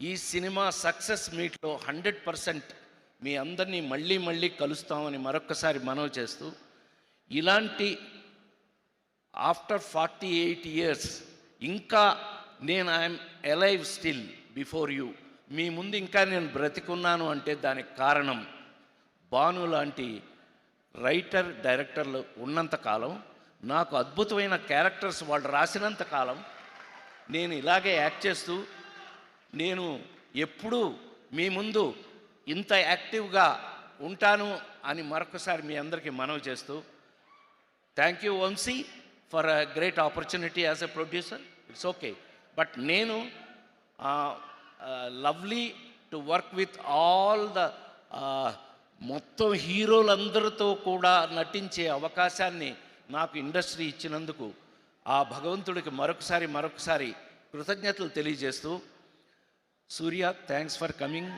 ఈ cinema success మీట్లో hundred percent మీ అందరినీ మళ్ళీ మళ్ళీ కలుస్తామని మరొక్కసారి మనవి చేస్తూ ఇలాంటి ఆఫ్టర్ ఫార్టీ ఎయిట్ ఇయర్స్ ఇంకా నేను I am alive still before you. మీ ముందు ఇంకా నేను బ్రతికున్నాను అంటే దానికి కారణం భాను లాంటి రైటర్ డైరెక్టర్లు ఉన్నంత కాలం నాకు అద్భుతమైన క్యారెక్టర్స్ వాళ్ళు రాసినంత కాలం నేను ఇలాగే యాక్ట్ చేస్తూ నేను ఎప్పుడూ మీ ముందు ఇంత యాక్టివ్గా ఉంటాను అని మరొకసారి మీ అందరికీ మనవి చేస్తూ thank you Vamsi for a great opportunity as a producer. It's okay. But నేను lovely to work with all the మొత్తం హీరోలందరితో కూడా నటించే అవకాశాన్ని నాకు ఇండస్ట్రీ ఇచ్చినందుకు ఆ భగవంతుడికి మరొకసారి మరొకసారి కృతజ్ఞతలు తెలియజేస్తూ Surya, thanks for coming.